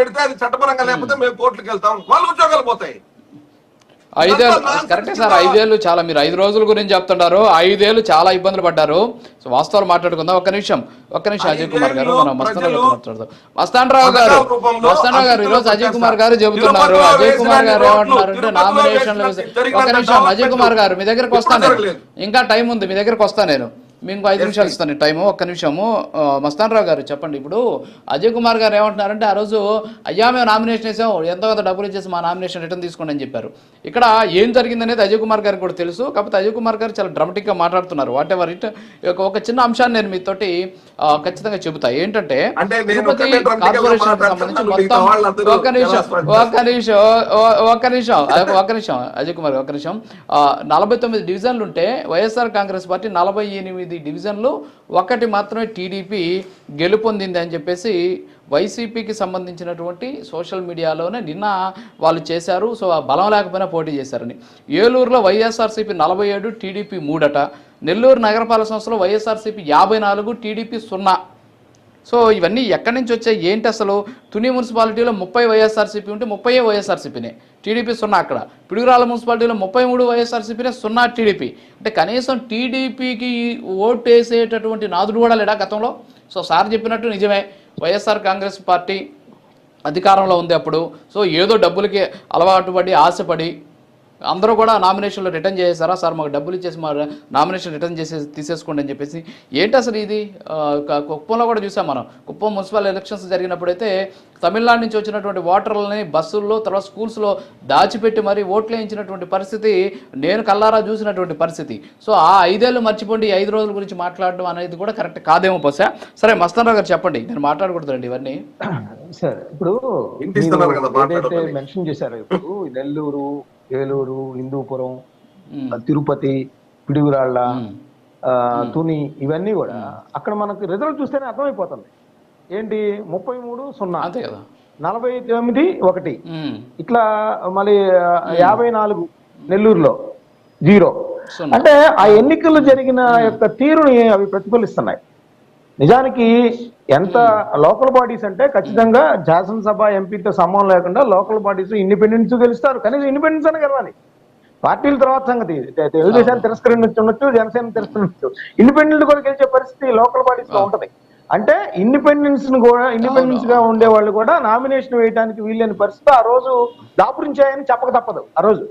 పెడితే అది చట్టపరంగా లేకపోతే మేము. కోర్టులకు వెళ్తాం. వాళ్ళ ఉద్యోగాలు పోతాయి. ఐదేళ్ళు కరెక్టే సార్ ఐదేళ్ళు చాలా మీరు ఐదు రోజుల గురించి చెప్తుంటారు. ఐదేళ్ళు చాలా ఇబ్బందులు పడ్డారు. సో వాస్తవాలు మాట్లాడుకుందాం. ఒక్క నిమిషం ఒక్క నిమిషం అజయ్ కుమార్ గారు. మనం మస్తాన్ మాట్లాడదాం. మస్తాన్ రావు గారు మస్తాన్ రావు గారు ఈరోజు అజయ్ కుమార్ గారు చెబుతున్నారు. అజయ్ కుమార్ గారు ఏమంటున్నారు అంటే నామినేషన్లు జరిగిన ఒక నిమిషం అజయ్ కుమార్ గారు మీ దగ్గరకు వస్తాను. ఇంకా టైం ఉంది మీ దగ్గరకు వస్తాను నేను. మీకు ఐదు నిమిషాలు ఇస్తాను టైము ఒక్క నిమిషము. మస్తాన్ రావు గారు చెప్పండి ఇప్పుడు. అజయ్ కుమార్ గారు ఏమంటున్నారంటే ఆ రోజు అయ్యా మేము నామినేషన్ వేసాం ఎంతో కొంత డబ్బులు ఇచ్చేసి మా నామినేషన్ రిటర్న్ తీసుకోండి అని చెప్పారు. ఇక్కడ ఏం జరిగిందనేది అజయ్ కుమార్ గారికి కూడా తెలుసు కాకపోతే అజయ్ కుమార్ గారు చాలా డ్రామాటిక్గా మాట్లాడుతున్నారు. వాట్ ఎవర్ ఇట్ ఒక చిన్న అంశాన్ని నేను మీతోటి ఖచ్చితంగా చెబుతా. ఏంటంటే తిరుపతి కార్పొరేషన్ సంబంధించి మొత్తం ఒక్క నిమిషం? ఒక్క నిమిషం ఒక్క నిమిషం ఒక్క నిమిషం అజయ్ కుమార్ ఒక్క నిమిషం. నలభై తొమ్మిది డివిజన్లు ఉంటే వైఎస్ఆర్ కాంగ్రెస్ పార్టీ నలభై ఎనిమిది డివిజన్లు ఒకటి మాత్రమే టీడీపీ గెలుపొందింది అని చెప్పేసి వైసీపీకి సంబంధించినటువంటి సోషల్ మీడియాలోనే నిన్న వాళ్ళు చేశారు. సో ఆ బలం లేకపోయినా పోటీ చేశారని. ఏలూరులో వైఎస్ఆర్సీపీ నలభై ఏడు టీడీపీ మూడట. నెల్లూరు నగరపాలక సంస్థలో వైఎస్ఆర్సీపీ యాభై నాలుగు టీడీపీ సున్నా. సో ఇవన్నీ ఎక్కడి నుంచి వచ్చాయి? ఏంటి అసలు? తుని మున్సిపాలిటీలో ముప్పై వైఎస్ఆర్సీపీ ఉంటే ముప్పై వైఎస్ఆర్సీపీనే. టీడీపీ సున్నా అక్కడ. పిడుగురాల మున్సిపాలిటీలో ముప్పై మూడు వైఎస్ఆర్సీపీనే సున్నా టీడీపీ. అంటే కనీసం టీడీపీకి ఓటు వేసేటటువంటి నాదుడు కూడా లేడా గతంలో? సో సార్ చెప్పినట్టు నిజమే. వైఎస్ఆర్ కాంగ్రెస్ పార్టీ అధికారంలో ఉంది అప్పుడు. సో ఏదో డబ్బులకి అలవాటు పడి ఆశపడి అందరూ కూడా నామినేషన్లో రిటర్న్ చేసేసారా? సార్ మాకు డబ్బులు ఇచ్చేసి మా నామినేషన్ రిటర్న్ చేసే తీసేసుకోండి అని చెప్పేసి. ఏంటి అసలు ఇది? కుప్పంలో కూడా చూసాం మనం. కుప్పం మున్సిపల్ ఎలక్షన్స్ జరిగినప్పుడైతే తమిళనాడు నుంచి వచ్చినటువంటి ఓటర్లని బస్సుల్లో తర్వాత స్కూల్స్లో దాచిపెట్టి మరీ ఓట్లు వేయించినటువంటి పరిస్థితి నేను కల్లారా చూసినటువంటి పరిస్థితి. సో ఆ ఐదేళ్ళు మర్చిపోండి ఐదు రోజుల గురించి మాట్లాడడం అనేది కూడా కరెక్ట్ కాదేమో బహుశా. సరే మస్తాన్ గారు చెప్పండి. నేను మాట్లాడకూడదండి ఇవన్నీ. సార్ ఇప్పుడు ఏదైతే. మెన్షన్ చేశారో ఇప్పుడు నెల్లూరు ఏలూరు హిందూపురం తిరుపతి పిడుగురాళ్ళ తుని ఇవన్నీ కూడా అక్కడ మనకు రిజల్ట్ చూస్తేనే అర్థమైపోతుంది. ఏంటి? ముప్పై మూడు సున్నా. అంతే కదా. నలభై తొమ్మిది ఒకటి. ఇట్లా మళ్ళీ యాభై నాలుగు నెల్లూరులో జీరో. అంటే ఆ ఎన్నికలు జరిగిన యొక్క తీరుని అవి ప్రతిఫలిస్తున్నాయి. నిజానికి ఎంత లోకల్ బాడీస్ అంటే ఖచ్చితంగా శాసనసభ ఎంపీతో సంబంధం లేకుండా లోకల్ బాడీస్ ఇండిపెండెన్స్ గెలుస్తారు. కనీసం ఇండిపెండెన్స్ అని గెలవాలి. పార్టీల తర్వాత సంగతి. తెలుగుదేశాన్ని తిరస్కరించవచ్చు జనసేన తిరస్కరించవచ్చు ఇండిపెండెంట్ కూడా గెలిచే పరిస్థితి లోకల్ బాడీస్లో ఉంటది. అంటే ఇండిపెండెన్స్ను కూడా ఇండిపెండెన్స్గా ఉండే వాళ్ళు కూడా నామినేషన్ వేయడానికి వీల్లేని పరిస్థితి ఆ రోజు దాపురించాయని చెప్పక తప్పదు ఆ రోజు.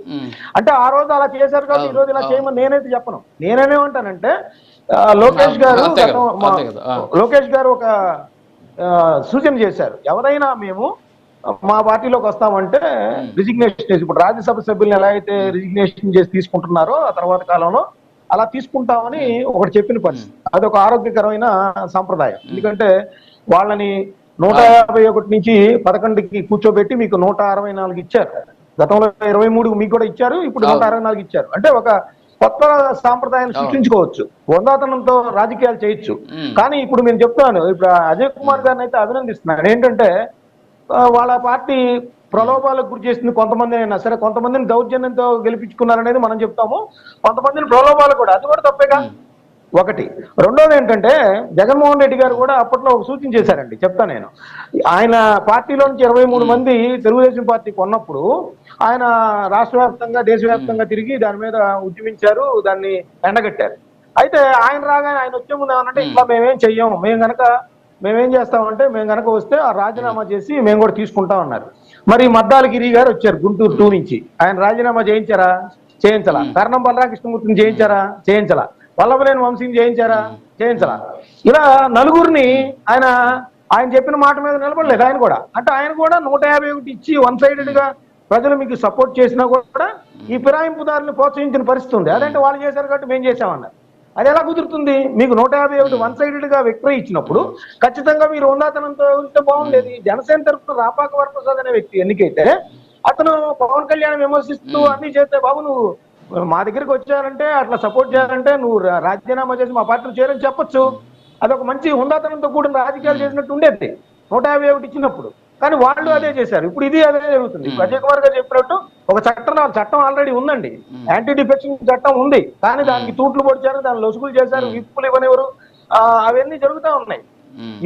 అంటే ఆ రోజు అలా చేశారు కాబట్టి ఈ రోజు ఇలా. చేయమని నేనైతే చెప్పను. నేనేమంటానంటే లోకేష్ గారు. లోకేష్ గారు ఒక సూచన చేశారు. ఎవరైనా మేము మా పార్టీలోకి వస్తామంటే రిజిగ్నేషన్ చేసి ఇప్పుడు రాజ్యసభ సభ్యులను ఎలా అయితే రిజిగ్నేషన్ చేసి తీసుకుంటున్నారో ఆ తర్వాత కాలంలో అలా తీసుకుంటామని ఒకటి చెప్పిన పరిస్థితి అది ఒక ఆరోగ్యకరమైన సంప్రదాయం. ఎందుకంటే వాళ్ళని నూట యాభై ఒకటి నుంచి పదకొండుకి కూర్చోబెట్టి మీకు నూట అరవై నాలుగు ఇచ్చారు. గతంలో ఇరవై మూడు మీకు కూడా ఇచ్చారు ఇప్పుడు నూట అరవై నాలుగు ఇచ్చారు. అంటే ఒక కొత్త సాంప్రదాయాన్ని సృష్టించుకోవచ్చు. వందాతనంతో రాజకీయాలు చేయొచ్చు. కానీ ఇప్పుడు నేను చెప్తాను ఇప్పుడు అజయ్ కుమార్ గారిని అయితే అభినందిస్తున్నాను. ఏంటంటే వాళ్ళ పార్టీ ప్రలోభాలకు గురి చేసింది కొంతమంది అయినా సరే కొంతమందిని దౌర్జన్యంతో గెలిపించుకున్నారనేది మనం చెప్తాము. కొంతమందిని ప్రలోభాలు కూడా అది కూడా తప్పేగా? ఒకటి. రెండోది ఏంటంటే జగన్మోహన్ రెడ్డి గారు కూడా అప్పట్లో ఒక సూచన చేశారండి. చెప్తా నేను. ఆయన పార్టీలో నుంచి ఇరవై మూడు మంది తెలుగుదేశం పార్టీ కొన్నప్పుడు ఆయన రాష్ట్ర వ్యాప్తంగా దేశవ్యాప్తంగా తిరిగి దాని మీద ఉద్యమించారు దాన్ని ఎండగట్టారు. అయితే ఆయన రాగానే ఆయన వచ్చే ముందు ఏమనంటే ఇట్లా మేమేం చెయ్యం మేము గనక మేమేం చేస్తామంటే మేము గనక వస్తే ఆ రాజీనామా చేసి మేము కూడా తీసుకుంటాం అన్నారు. మరి మద్దాల గిరి గారు వచ్చారు గుంటూరు టూ నుంచి. ఆయన రాజీనామా చేయించారా? చేయించలా. కర్ణం బలరాకృష్ణమూర్తిని చేయించారా? చేయించలా. వల్లభలేని వంశీని చేయించారా చేయించలా ఇలా నలుగురిని ఆయన ఆయన చెప్పిన మాట మీద నిలబడలేదు ఆయన కూడా. అంటే ఆయన కూడా నూట యాభై ఒకటి ఇచ్చి వన్ సైడెడ్గా ప్రజలు మీకు సపోర్ట్ చేసినా కూడా ఈ ఫిరాయింపుదారులను ప్రోత్సహించిన పరిస్థితి ఉంది. అదంటే వాళ్ళు చేశారు కాబట్టి మేము చేసామన్నారు అది ఎలా కుదురుతుంది? మీకు నూట యాభై ఒకటి వన్ సైడెడ్గా విక్టరీ ఇచ్చినప్పుడు ఖచ్చితంగా మీరు ఉన్నతనంతో ఉంటే బాగుండేది. జనసేన తరఫున రాపాక వరప్రసాద్ అనే వ్యక్తి ఎన్నికైతే అతను పవన్ కళ్యాణ్ విమర్శిస్తూ అన్ని చేస్తే బాబు నువ్వు మా దగ్గరికి వచ్చారంటే అట్లా సపోర్ట్ చేయాలంటే నువ్వు రాజీనామా చేసి మా పార్టీలో చేరని చెప్పొచ్చు. అదొక మంచి హుందాతనంతో కూడిన రాజకీయాలు చేసినట్టు ఉండేది. నూట యాభై ఒకటి ఇచ్చినప్పుడు. కానీ వాళ్ళు అదే చేశారు. ఇప్పుడు ఇది అదే జరుగుతుంది. అజయ్ కుమార్ గారు చెప్పినట్టు ఒక చట్టం చట్టం ఆల్రెడీ ఉందండి. యాంటీ డిఫెక్షన్ చట్టం ఉంది. కానీ దానికి తూట్లు పొడిచారు దాని లొసుగులు చేశారు విప్పులు ఇవ్వనివ్వరు. అవన్నీ జరుగుతూ ఉన్నాయి.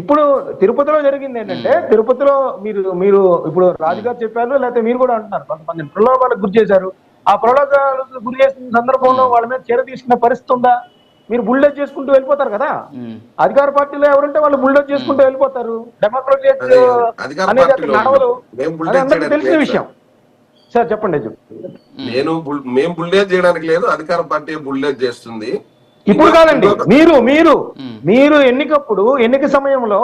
ఇప్పుడు తిరుపతిలో జరిగింది ఏంటంటే తిరుపతిలో మీరు మీరు ఇప్పుడు రాజుగారు చెప్పారు లేకపోతే మీరు కూడా అంటున్నారు. కొంతమంది ప్రలోభాలకు గురి చేశారు. ఆ ప్రలోభాలకు గురి చేసిన సందర్భంలో వాళ్ళ మీద చర్య తీసుకునే పరిస్థితి ఉందా? మీరు బుల్డేజ్ చేసుకుంటూ వెళ్ళిపోతారు కదా. అధికార పార్టీలో ఎవరుంటే వాళ్ళు బుల్డేజ్ చేసుకుంటూ వెళ్ళిపోతారు. అది అధికార అనేది నడవదు. అందరికీ తెలిసిన విషయం. సార్. చెప్పండి నేను మేము బుల్డేజ్ చేయడానికి లేదు అధికార పార్టీ బుల్డేజ్ చేస్తుంది. ఇప్పుడు కాదండి మీరు మీరు. మీరు ఎన్నికప్పుడు ఎన్నిక సమయంలో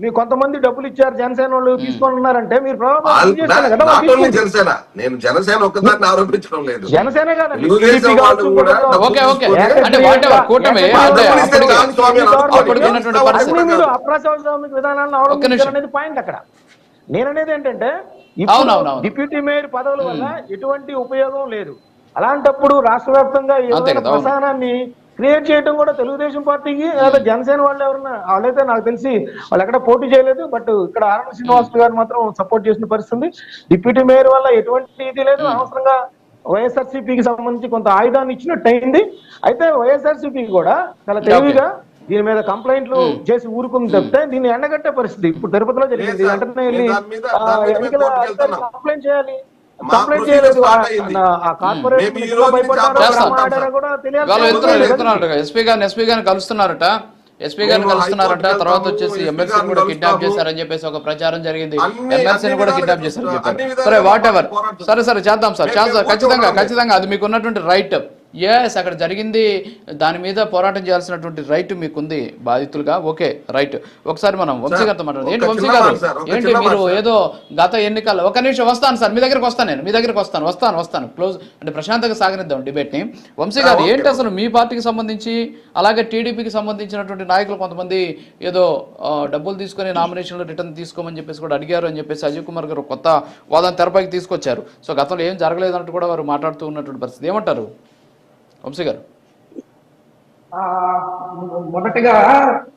మీ కొంతమంది డబ్బులు ఇచ్చారు జనసేన వాళ్ళు తీసుకొని ఉన్నారంటే మీరు. జనసేన. నేను జనసేన ఒక్కదాన్ని ఆరోపించడం లేదు. జనసేన మీరు అప్రజాస్వామిక విధానాలను అవలంబించారు అనేది పాయింట్ అక్కడ. నేను అనేది ఏంటంటే. డిప్యూటీ మేయర్ పదవుల వల్ల ఎటువంటి ఉపయోగం లేదు. అలాంటప్పుడు రాష్ట్ర వ్యాప్తంగా. ప్రసారాన్ని క్రియేట్ చేయడం కూడా తెలుగుదేశం పార్టీకి లేదా జనసేన వాళ్ళు ఎవరన్నా వాళ్ళైతే నాకు తెలిసి వాళ్ళు ఎక్కడ పోటీ చేయలేదు బట్ ఇక్కడ ఆర్ఎన్ శ్రీనివాస్ గారు మాత్రం సపోర్ట్ చేసిన పరిస్థితి. డిప్యూటీ మేయర్ వల్ల ఎటువంటి ఇది లేదు. అనవసరంగా వైఎస్ఆర్సీపీకి సంబంధించి కొంత ఆయుధాన్ని ఇచ్చినట్టు అయింది. అయితే వైఎస్ఆర్సీపీ కూడా చాలా తెలివిగా దీని మీద కంప్లైంట్లు చేసి ఊరుకుంది తప్పితే దీన్ని ఎండగట్టే పరిస్థితి. ఇప్పుడు తిరుపతిలో జరిగింది. వెంటనే వెళ్ళి ఎన్నికల. కంప్లైంట్ చేయాలి. కంప్లైంట్ చేయలేదు ఎస్పీ గారిని ఎస్పీ గారిని కలుస్తున్నారట. ఎస్పీ గారిని కలుస్తున్నారట. తర్వాత వచ్చేసి గారిని కూడా కిడ్నాప్. చేశారని చెప్పేసి ఒక ప్రచారం జరిగింది. ఎమ్మెల్సీని కూడా కిడ్నాప్ చేశారని చెప్పారు. సరే వాట్ ఎవర్. సరే సరే చేద్దాం సార్. చేద్దాం ఖచ్చితంగా. ఖచ్చితంగా అది మీకు ఉన్నటువంటి రైట్ ఎస్ అక్కడ జరిగింది. దాని మీద పోరాటం చేయాల్సినటువంటి రైట్ మీకుంది. బాధితులుగా. ఓకే రైట్ ఒకసారి మనం వంశీ గారితో మాట్లాడదాం. ఏంటి వంశీ గారు ఏంటి మీరు. ఏదో గత ఎన్నికల్లో ఒక నిమిషం వస్తాను సార్ మీ దగ్గరికి వస్తాను నేను. మీ దగ్గరికి వస్తాను వస్తాను వస్తాను. క్లోజ్ అంటే ప్రశాంతంగా సాగనిద్దాం డిబేట్ని. వంశీ గారు. ఏంటి అసలు మీ పార్టీకి సంబంధించి అలాగే టీడీపీకి సంబంధించినటువంటి నాయకులు కొంతమంది ఏదో డబ్బులు తీసుకొని నామినేషన్లు రిటర్న్ తీసుకోమని చెప్పేసి కూడా అడిగారు అని చెప్పేసి అజయ్ కుమార్ గారు కొత్త వాదన తెరపైకి తీసుకొచ్చారు. సో గతంలో ఏం జరగలేదంటూ కూడా వారు మాట్లాడుతూ ఉన్నటువంటి పరిస్థితి. ఏమంటారు? వంశీ గారు ఆ, మొదటిగా